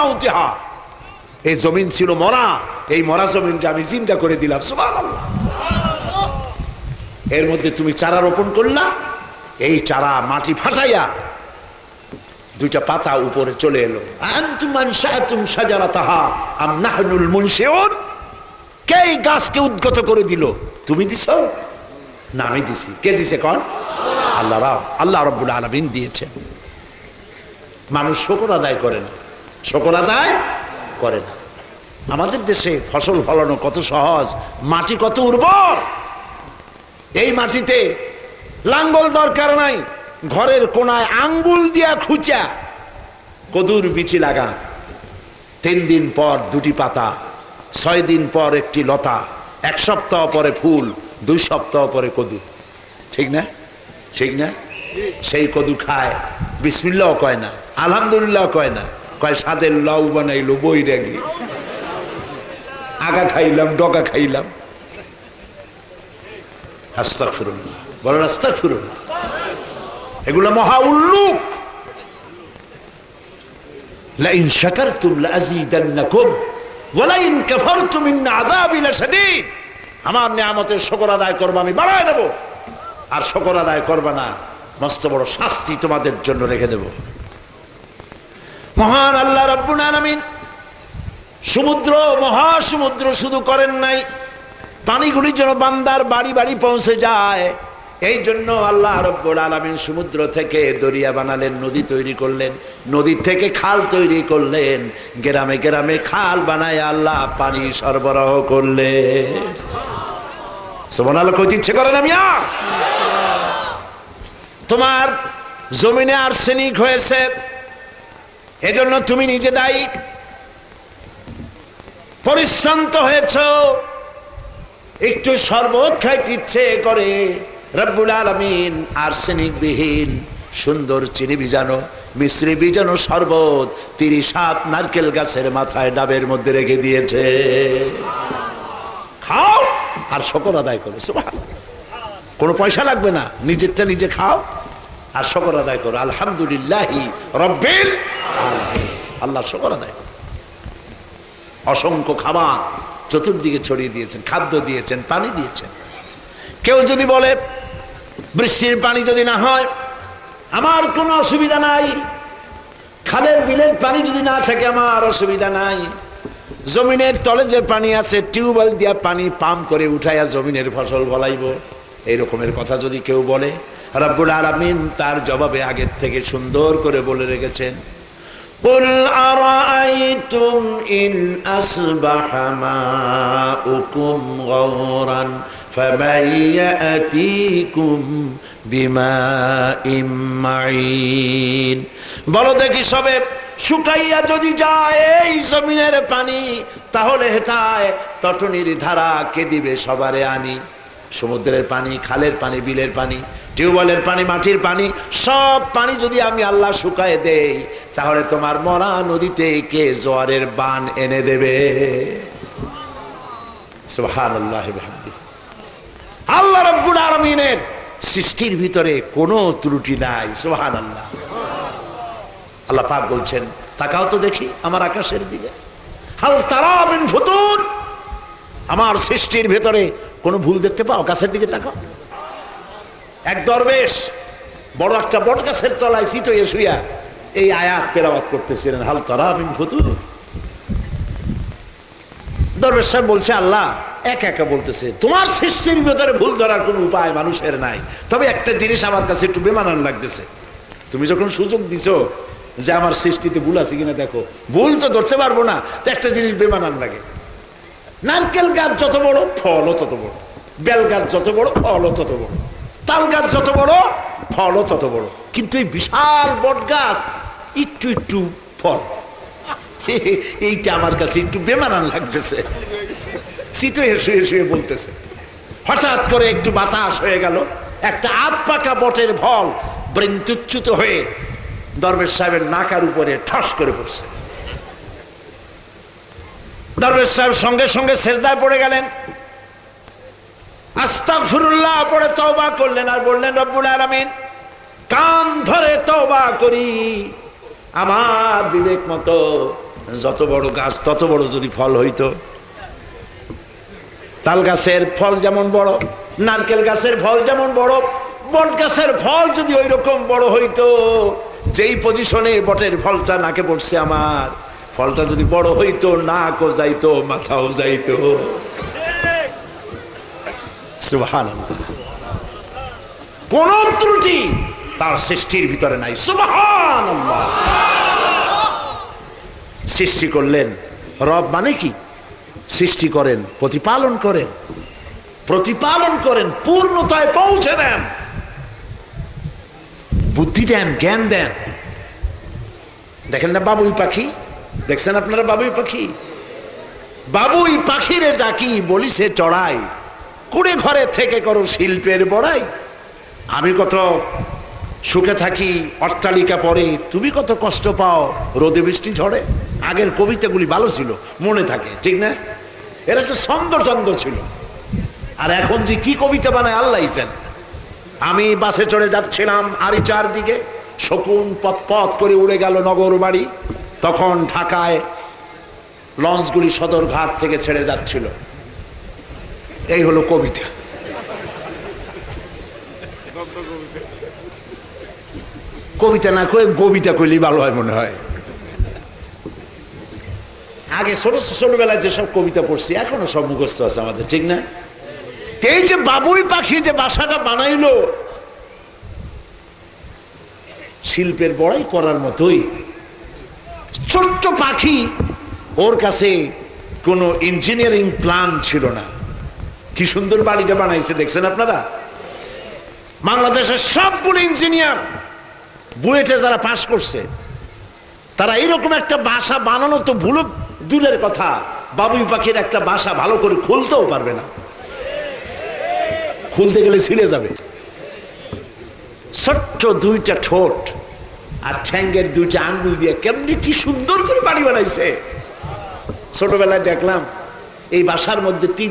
মাউতিহা। এই জমিন ছিল মরা। এই মরা আমি চিন্তা করে দিলাম এর মধ্যে তুমি চারা রোপণ করলা, এই চারা মাটি ফাটাইয়া দুইটা পাতা উপরে চলে এলো। কে গাছকে উদ্গত করে দিল? তুমি দিছো? না, আমি দিছি। কে দিছে কন? আল্লাহ রাব। আল্লাহ রব্বুল দিয়েছেন। মানুষ শকর আদায় করে না শকর আদায় করে না। আমাদের দেশে ফসল ফলানো কত সহজ, মাটি কত উর্বর। এই মাটিতে লাঙ্গল দরকার নাই, ঘরের কোনায় আঙ্গুল দিয়া খুঁচা, কদুর বিচি লাগা। তিন দিন পর দুটি পাতা, ছয় দিন পর একটি লতা, এক সপ্তাহ পরে ফুল, দুই সপ্তাহ পরে কদু ঠিক না? ঠিক না? সেই কদু খায় বিসমিল্লাও কয় না আলহামদুলিল্লাহ কয় না। কয়, সাদের লাউ বানাইলো বই রেগি আগা খাইলাম, ডগা খাইলাম। আস্তাগফিরুল্লাহ। বলেন, আস্তাগফিরুল্লাহ। এগুলো মহা উল্লুক। লাইন আমার নিয়ামতের শুকর আদায় করব, আমি বাড়ায় দেব। আর শুকর আদায় করবে না, মস্ত বড় শাস্তি তোমাদের জন্য রেখে দেব। মহান আল্লাহ রাব্বুল আলামিন সমুদ্র, মহাসমুদ্র শুধু করেন নাই পানিগুলি যেন বান্দার বাড়ি বাড়ি পৌঁছে যায়। এই জন্য আল্লাহ রব্বুল আলমিন সমুদ্র থেকে দরিয়া বানালেন, নদী তৈরি করলেন, নদী থেকে খাল তৈরি করলেন, গ্রামে গ্রামে খাল বানায় আল্লাহ পানি সরবরাহ করলেন। সোমন আলো কইতে ইচ্ছে করেন আমি তোমার জমিনে আর্সেনিক হয়েছে এজন্য তুমি নিজে দায়ী। পরিশ্রান্ত হয়েছ। একটু শরবত খাইতে ইচ্ছে করে। রব্বুল আলমিন আর্সেনিক বিহীন সুন্দর চিনি বিজানো মিশ্রি বিজানো শরবত তিরিশ হাত নারকেল গাছের মাথায় ডাবের মধ্যে রেখে দিয়েছে। খাও আর শকর আদায় করো কোনো পয়সা লাগবে না, নিজেরটা নিজে খাও। আর শকর আদায় করো। আলহামদুলিল্লাহি রব্বিল। আল্লাহ শকর আদায় করো। অসংখ্য খাবার চতুর্দিকে ছড়িয়ে দিয়েছেন, খাদ্য দিয়েছেন, পানি দিয়েছেন। কেউ যদি বলে, বৃষ্টির পানি যদি না হয়, আমার কোনো অসুবিধা নাই। খালের বিলের পানি যদি না থাকে, আমার অসুবিধা নাই। জমিনের তলে যে পানি আছে, টিউবওয়েল দিয়া পানি পাম্প করে উঠাইয়া জমিনের ফসল ফলাইব। এই রকমের কথা যদি কেউ বলে রব্বুল আলামিন তার জবাবে আগের থেকে সুন্দর করে বলে রেখেছেন قل أرأيتم إن أصبح ماؤكم غورا فمن يأتيكم بماء معين বলো দেখি সবে শুকাইয়া যদি যায় এই জমিনের পানি তাহলে হেতায় তটনির ধারা কে দিবে সবারে আনি সমুদ্রের পানি খালের পানি বিলের পানি টিউবওয়েলের পানি, মাটির পানি, সব পানি যদি আমি আল্লাহ শুকায় দেই, তাহলে তোমার মরা নদীতে কে জোয়ারের বান এনে দেবে? আল্লাহ রব্বুল আলমিনের সৃষ্টির ভিতরে কোনো ত্রুটি নাই সোহান আল্লাহ আল্লাহ পাক বলছেন, তাকাও তো দেখি আমার আকাশের দিকে। হাল তারা আমার সৃষ্টির ভেতরে কোনো ভুল দেখতে পাও? গাছের দিকে তাকাও। এক দরবেশ, বড় একটা বট গাছের তলায় শীত হয়ে শুয়া এই আয়াত তেলাওয়াত করতেছিলেন। হাল তারা মিন ফুতুর। দরবেশ সাহেব বলছে, আল্লাহ, এক একা বলতেছে, তোমার সৃষ্টির ভেতরে ভুল ধরার কোনো উপায় মানুষের নাই। তবে একটা জিনিস আমার কাছে একটু বেমানান লাগতেছে। তুমি যখন সুযোগ দিছো যে আমার সৃষ্টিতে ভুল আছে কিনা দেখো। ভুল তো ধরতে পারব না, তো একটা জিনিস বেমানান লাগে। নারকেল গাছ যত বড়, ফলও তত বড়। বেল গাছ যত বড়, ফলও তত বড়। তাল গাছ যত বড়, ফলও তত বড়। কিন্তু এই বিশাল বট গাছ, একটু একটু ফল। এইটা আমার কাছে একটু বেমানান লাগতেছে। শীতে শুয়ে শুয়ে বলতেছে। হঠাৎ করে একটু বাতাস হয়ে গেল। একটা আধ পাকা বটের ফল বৃন্তুচ্যুত হয়ে দরবেশ সাহেবের নাকার উপরে ঠস করে পড়ছে। দরবেশ সাহেব সঙ্গে সঙ্গে শেষদায় পড়ে গেলেন। আস্তাগফিরুল্লাহ, পড়ে তওবা করলেন আর বললেন, রব্বুল আলামিন, কান ধরে তওবা করি। আমার বিবেক মতো যত বড় গাছ, তত বড় যদি ফল হইতো। তাল গাছের ফল যেমন বড়, নারকেল গাছের ফল যেমন বড়, বট গাছের ফল যদি ওই রকম বড় হইতো, যেই পজিশনে বটের ফলটা নাকে পড়ছে আমার, ফলটা যদি বড় হইতো, নাকও যাইতো, মাথাও যাইতো। কোন ত্রুটি তার সৃষ্টির ভিতরে নাই। সুবহানাল্লাহ। সৃষ্টি করলেন। রব মানে কি? সৃষ্টি করেন, প্রতিপালন করেন। প্রতিপালন করেন, পূর্ণতায় পৌঁছে দেন। বুদ্ধি দেন, জ্ঞান দেন। দেখেন না বাবুই পাখি? দেখছেন আপনারা বাবুই পাখি? বাবুই পাখিরে ডাকি বলিছে চড়াই। কুড়ে ঘরে থেকে করো শিল্পের বড়াই। আমি কত সুখে থাকি, অট্টালিকা পরে, তুমি কত কষ্ট পাও, রোদে বৃষ্টি ঝড়ে আগের কবিতাগুলি ভালো ছিল, মনে থাকে, ঠিক না? এর একটা ছন্দ টন্দ ছিল। আর এখন যে কি কবিতা বানায় আল্লাহ জানে। আমি বাসে চড়ে যাচ্ছিলাম আরি চারদিকে, শকুন পথ পথ করে উড়ে গেল নগর বাড়ি। তখন ঢাকায় লঞ্চগুলি সদরঘাট থেকে ছেড়ে যাচ্ছিল। এই হলো কবিতা। কবিতা না কয়ে কবিতা কইলি ভালো হয় মনে হয়। আগে ছোট ছোটবেলায় যেসব কবিতা পড়ছি, এখনও সব মুখস্থ আছে আমাদের, ঠিক না? এই যে বাবুই পাখি যে বাসাটা বানাইলো, শিল্পের বড়াই করার মতোই। ছোট্ট পাখি, ওর কাছে কোনো ইঞ্জিনিয়ারিং প্ল্যান ছিল না। কি সুন্দর বাড়িটা বানাইছে, দেখছেন আপনারা? বাংলাদেশের সবগুলো ইঞ্জিনিয়ার বুয়েটে যারা পাশ করছে, তারা এরকম একটা বাসা বানানো তো ভুল দূরের কথা। বাবুই পাখির একটা বাসা ভালো করে খুলতেও পারবে না। খুলতে গেলে ছিঁড়ে যাবে। ছোট্ট দুইটা ঠোঁট আর ঠ্যাঙ্গের দুইটা আঙ্গুল দিয়ে কেমনি কি সুন্দর করে বাড়ি বানাইছে। ছোটবেলায় দেখলাম, এই বাসার মধ্যে তিন